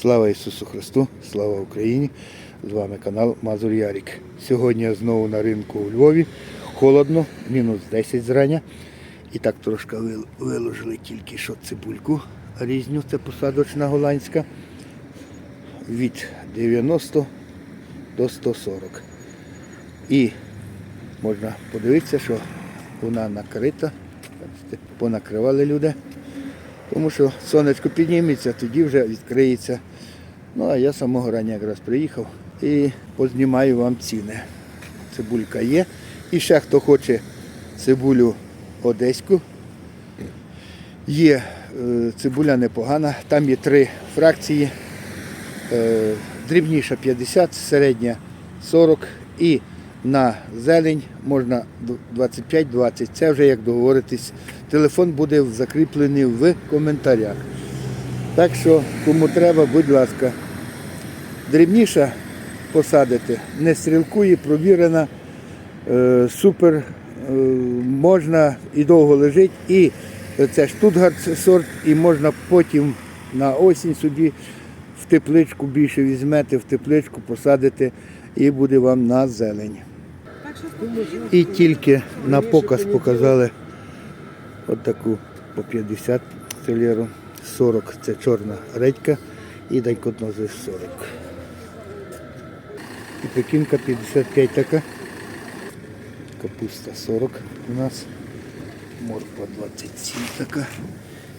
Слава Ісусу Христу, слава Україні! З вами канал Мазур Ярік. Сьогодні я знову на ринку у Львові. Холодно, мінус 10 зрання. І так трошки виложили тільки що цибульку різню, це посадочна голландська. Від 90 до 140. І можна подивитися, що вона накрита. Понакривали люди. Тому що сонечко підніметься, тоді вже відкриється. Ну а я самого рання якраз приїхав і познімаю вам ціни. Цибулька є. І ще хто хоче цибулю одеську. Є е, цибуля непогана, там є три фракції. Е, дрібніша 50, середня 40 і на зелень можна 25-20. Це вже як договоритись. Телефон буде закріплений в коментарях. Так що, кому треба, будь ласка, дрібніша посадити, не стрілкує, провірена, е, супер, е, можна і довго лежить. І це штутгарт сорт, і можна потім на осінь собі в тепличку більше візьмете, в тепличку посадите і буде вам на зелень. І тільки на показ показали от таку по 50 целеру, 40 це чорна редька і дайкотнози 40. І пекінка 55 така. Капуста 40 у нас. Морква 27 така.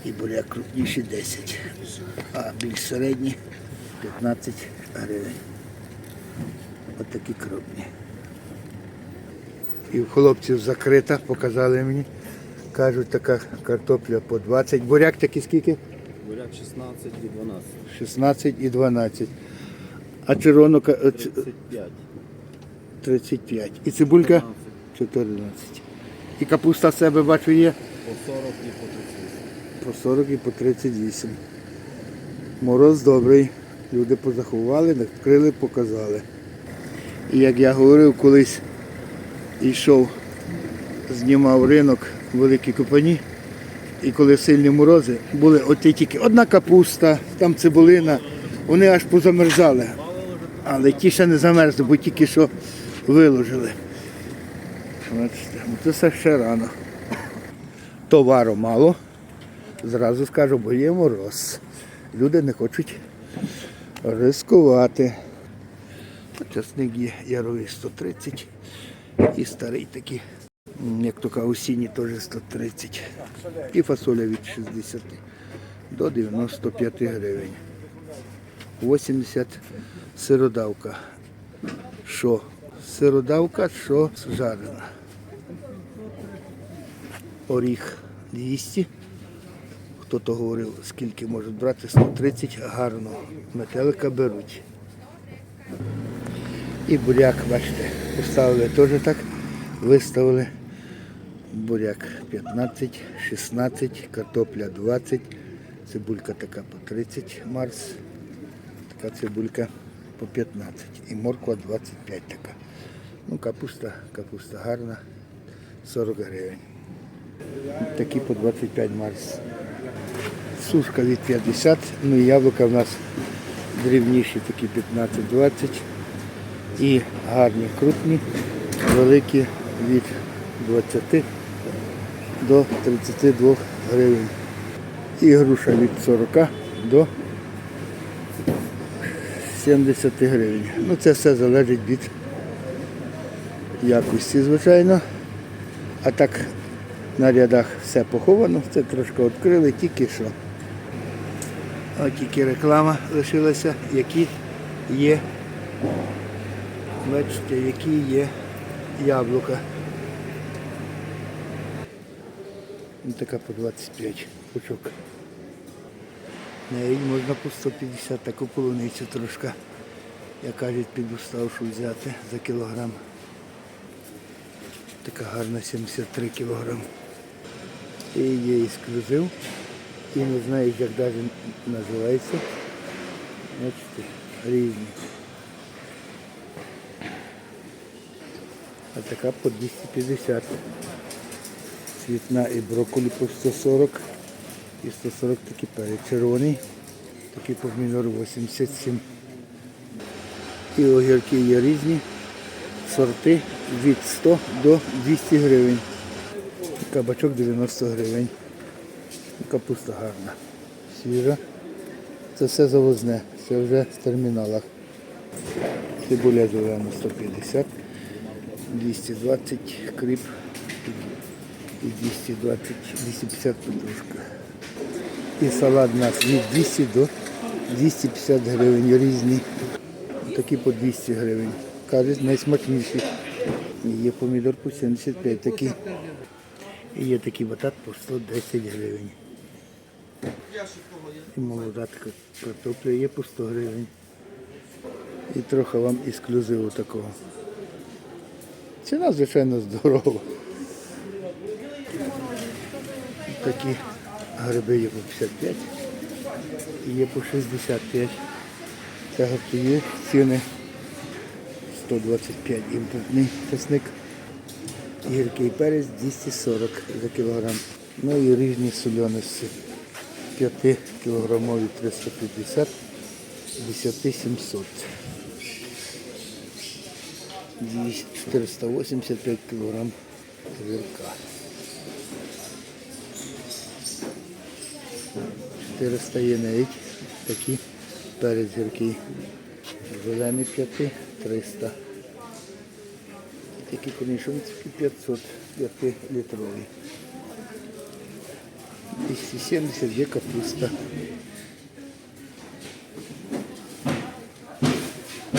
І буряк крупніший 10. А більш середні 15 гривень. Ось такі крупні. І в хлопців закрита, показали мені. Кажуть, така картопля по 20. Буряк такий скільки? Буряк 16 і 12. 16 і 12. А червоно ка- е, ц- 35. 35. І цибулька 14. І капуста себе бачу є По 40 і по 38. по 40 і по 38. Мороз добрий. Люди позаховували, відкрили, показали. І як я говорив, колись йшов, знімав ринок в Великій Купані, і коли сильні морози, були от тільки одна капуста, там цибулина, вони аж позамерзали. Але ті ще не замерзли, бо тільки що виложили. Ну це все ще рано. Товару мало. Зразу скажу, бо є мороз. Люди не хочуть ризикувати. Часник є яровий 130 і старий такий, як то кажуть, осінній теж 130. І фасоля від 60 до 95 гривень. 80 сиродавка. Що? Сиродавка, що жарена. Оріх 200. Хто-то говорив, скільки можуть брати, 130 гарно. Метелика беруть. І буряк, бачите, поставили теж так, виставили. Буряк 15, 16, картопля 20, цибулька така по 30 марс, така цибулька по 15 і морква 25 така. Ну, капуста, капуста гарна, 40 гривень. Такі по 25 марс. Сушка від 50, ну і яблука в нас дрібніші, такі 15-20. І гарні, крупні, великі від 20 до 32 гривень. І груша від 40 до 70 гривень. Ну це все залежить від якості, звичайно. А так на рядах все поховано, це трошки відкрили, тільки що. Ось тільки реклама лишилася, які є, бачите, які є яблука. Ось така по 25 пучок. Неї можна по 150 таку полуницю трошки, як кажуть, під уставшу взяти за кілограм. Така гарна 73 кілограм. І є ексклюзив. І не знаю, як навіть називається. Бачите, різні. А така по 250. Цвітна і брокколі по 140. І 140 такий перець червоний. Такий помідор 87. І огірки є різні. Сорти від 100 до 200 гривень. Кабачок 90 гривень. Капуста гарна. Свіжа. Це все завозне, це вже в терміналах. Цибуля зелена 150, 220 кріп 220, 250 петрушка. І салат у нас від 200 до 250 гривень різні. Такі по 200 гривень. Кажуть, найсмачніші. Є помідор по 75 такі. І є такий батат по 110 гривень. І молода така картопля є по 100 гривень. І трохи вам ексклюзиву такого. Ціна, звичайно, здорова. Такі гриби є по 55 і є по 65. Це готові ціни 125 імпортний чесник. Гіркий перець 240 за кілограм. Ну і різні соляності. 5 кілограмові 350, 10 700. 485 кілограм гірка. 400 є навіть такі перець. Зелений 5, 300. Такі корнішончики 500, 5 літрові. 270 є капуста.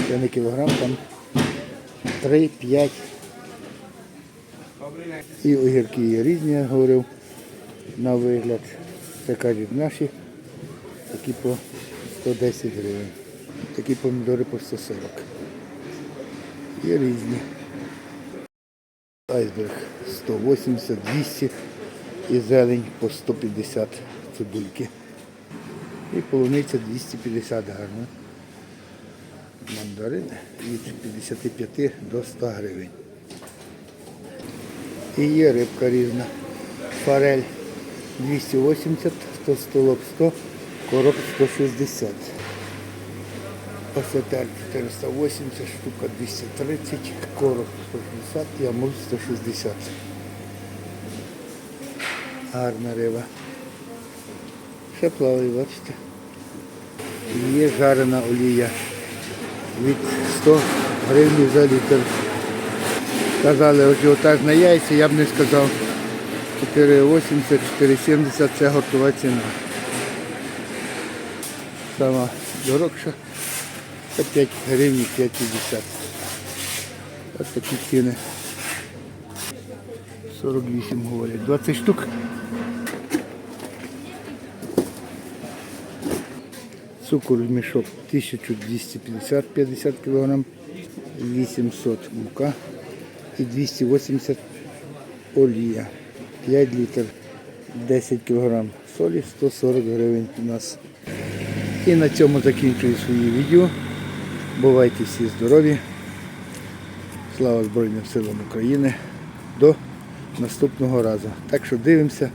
Це не кілограм, там 3-5. І огірки є різні, я говорив, на вигляд. Це кажуть наші, такі по 110 гривень. Такі помідори по 140. Є різні. Айсберг 180, 200 і зелень по 150 цибульки. І полуниця 250 гарно. Мандарин від 55 до 100 гривень. І є рибка різна. Форель 280, 100 столоб 100, короб 160. Осетер 480, штука 230, короб 160 і амур 160. Гарна риба. Ще плаває, бачите. Є жарена олія від 100 гривень за літр. Казали, отак на яйця, я б не сказав. 4,80, 4,70 це гуртова ціна. Сама дорогша. Це 5 гривень 5,50. Ось такі ціни. 48 говорять. 20 штук. Цукор в мішок 1250 50 кг, 800 мука і 280 олія. 5 літрів 10 кг солі 140 гривень у нас. І на цьому закінчую своє відео. Бувайте всі здорові. Слава Збройним силам України. До наступного разу. Так що дивимося,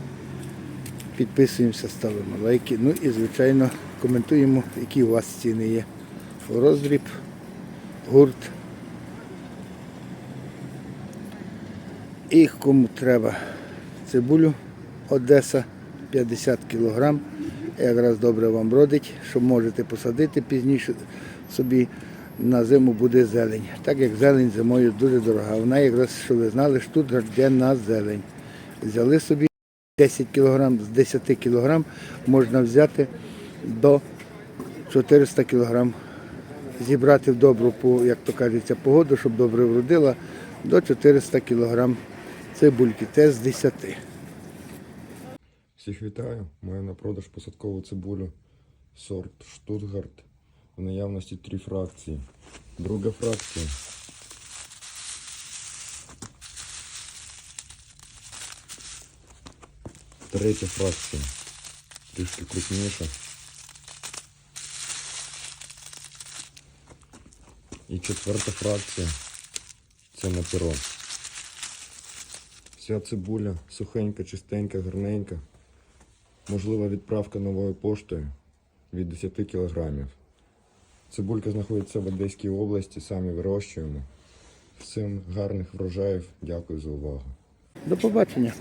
підписуємося, ставимо лайки. Ну і звичайно коментуємо, які у вас ціни є. Роздріб, гурт. І кому треба цибулю Одеса 50 кг. Якраз добре вам родить, що можете посадити пізніше собі на зиму буде зелень. Так як зелень зимою дуже дорога. Вона якраз, що ви знали, що тут на зелень. Взяли собі 10 кг, з 10 кг можна взяти до 400 кг. Зібрати в добру, як то кажеться, погоду, щоб добре вродила, до 400 кг цибульки, те з 10. Всіх вітаю. Маю на продаж посадкову цибулю сорт Штутгарт. В наявності три фракції. Друга фракція. Третя фракція. Трішки крупніша. І четверта фракція. Це на перо. Вся цибуля сухенька, чистенька, гарненька. Можлива відправка новою поштою. від 10 кілограмів. Цибулька знаходиться в Одеській області, самі вирощуємо. Всім гарних врожаїв. Дякую за увагу. До побачення.